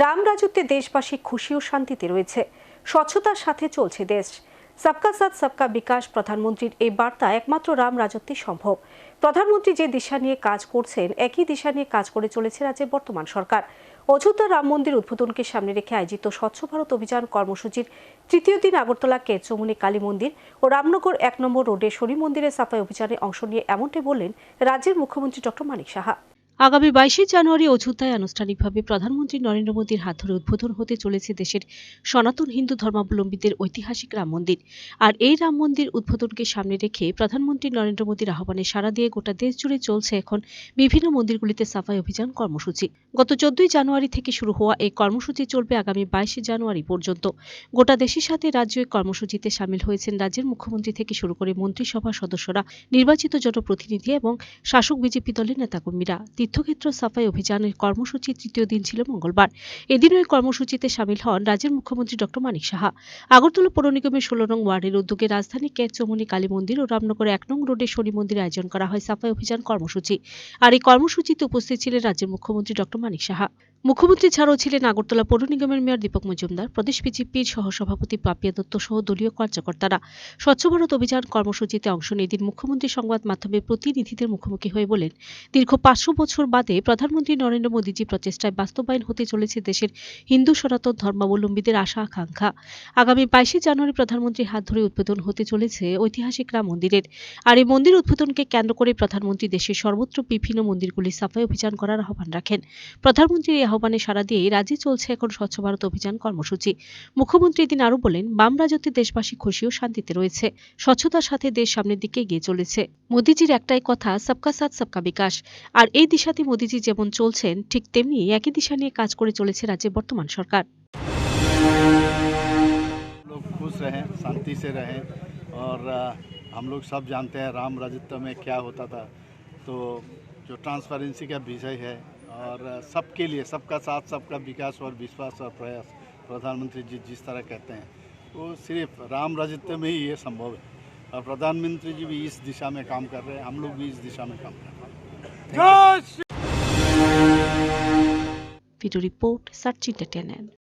রাম রাজত্বে দেশবাসী খুশি ও শান্তিতে রয়েছে। স্বচ্ছতার সাথে চলছে দেশ। সবকা সাথ, সবকা বিকাশ, প্রধানমন্ত্রীর এই বার্তা একমাত্র রাম রাজত্বে সম্ভব। প্রধানমন্ত্রী যে দিশা নিয়ে কাজ করছেন, একই দিশা নিয়ে কাজ করে চলেছে রাজ্যের বর্তমান সরকার। অযোধ্যা রাম মন্দির উদ্বোধনকে সামনে রেখে আয়োজিত স্বচ্ছ ভারত অভিযান কর্মসূচির তৃতীয় দিন আগরতলা কেরচমুনি কালী মন্দির ও রামনগর এক নম্বর রোডে শনি মন্দিরে সাফাই অভিযানে অংশ নিয়ে এমনটাই বললেন রাজ্যের মুখ্যমন্ত্রী ডক্টর মানিক সাহা। আগামী বাইশে জানুয়ারি অযোধ্যায় আনুষ্ঠানিকভাবে প্রধানমন্ত্রী নরেন্দ্র মোদীর হাত ধরে উদ্বোধন হতে চলেছে দেশের সনাতন হিন্দু ধর্মাবলম্বীদের ঐতিহাসিক রাম মন্দির। আর এই রাম মন্দির উদ্বোধনকে সামনে রেখে প্রধানমন্ত্রী নরেন্দ্র মোদীর আহ্বানে সাড়া দিয়ে গোটা দেশ জুড়ে চলছে এখন বিভিন্ন মন্দিরগুলিতে সাফাই অভিযান কর্মসূচি। গত চোদ্দই জানুয়ারি থেকে শুরু হওয়া এই কর্মসূচি চলবে আগামী বাইশে জানুয়ারি পর্যন্ত। গোটা দেশের সাথে রাজ্য এই কর্মসূচিতে সামিল হয়েছেন রাজ্যের মুখ্যমন্ত্রী থেকে শুরু করে মন্ত্রিসভা সদস্যরা, নির্বাচিত জনপ্রতিনিধি এবং শাসক বিজেপি দলের নেতাকর্মীরা। তীর্থক্ষেত্র সাফাই অভিযানের কর্মসূচির তৃতীয় দিন ছিল মঙ্গলবার। এদিন ওই কর্মসূচিতে সামিল হন রাজ্যের মুখ্যমন্ত্রী ডক্টর মানিক সাহা। আগরতলা পৌর নিগমের ষোলো নং ওয়ার্ডের উদ্যোগে রাজধানী কের চমুনি কালী মন্দির ও রামনগর এক নং রোডে শনি মন্দিরে আয়োজন করা হয় সাফাই অভিযান কর্মসূচি। আর এই কর্মসূচিতে উপস্থিত ছিলেন রাজ্যের মুখ্যমন্ত্রী ডক্টর মানিক সাহা। মুখ্যমন্ত্রী ছাড়াও ছিলেন আগরতলা পৌর নিগমের মেয়র দীপক মজুমদার, প্রদেশ বিজেপির সহসভাপতি পাপিয়া দত্ত সহ দলীয় কার্যকর্তারা স্বচ্ছ ভারত অভিযান কর্মসূচিতে অংশ নিয়ে দিন মুখ্যমন্ত্রী সংবাদ মাধ্যমে প্রতিনিধিদের মুখোমুখি হয়ে বলেন, দীর্ঘ পাঁচশো বছর বাদে প্রধানমন্ত্রী নরেন্দ্র মোদীজি প্রচেষ্টায় বাস্তবায়ন হতে চলেছে দেশের হিন্দু সনাতন ধর্মাবলম্বীদের আশা আকাঙ্ক্ষা। আগামী বাইশে জানুয়ারি প্রধানমন্ত্রীর হাত ধরে উদ্বোধন হতে চলেছে ঐতিহাসিক রাম মন্দিরের। আর এই মন্দির উদ্বোধনকে কেন্দ্র করে প্রধানমন্ত্রী দেশের সর্বত্র বিভিন্ন মন্দিরগুলি সাফাই অভিযান করার আহ্বান রাখেন। প্রধানমন্ত্রীর এই আহ্বানে সাড়া দিয়ে রাজ্যে চলছে এখন স্বচ্ছ ভারত অভিযান কর্মসূচি। মুখ্যমন্ত্রী এদিন আরও বলেন, বাম রাজত্বে দেশবাসী খুশি ও শান্তিতে রয়েছে। স্বচ্ছতার সাথে দেশ সামনের দিকে এগিয়ে চলেছে। মোদীজির একটাই কথা, সবকা সাথ সবকা বিকাশ। আর এই দিশাতে মোদিজি যেমন চলছেন ঠিক তেমনি একই দিশা নিয়ে কাজ করে চলেছে রাজ্যের বর্তমান সরকার लोग खुश रहें शांति से रहें और अ, हम लोग सब जानते हैं राम राजत्व में क्या होता था तो जो ट्रांसपेरेंसी का विषय है और अ, सबके लिए सबका साथ सबका विकास और विश्वास और प्रयास प्रधानमंत्री जी जिस तरह कहते हैं वो सिर्फ राम राजत्व में ही ये संभव है और प्रधानमंत्री जी भी इस दिशा में काम कर रहे हैं हम लोग भी इस दिशा में काम कर रहे हैं ভিডিও রিপোর্ট সার্চ ইন্টারটেনমেন্ট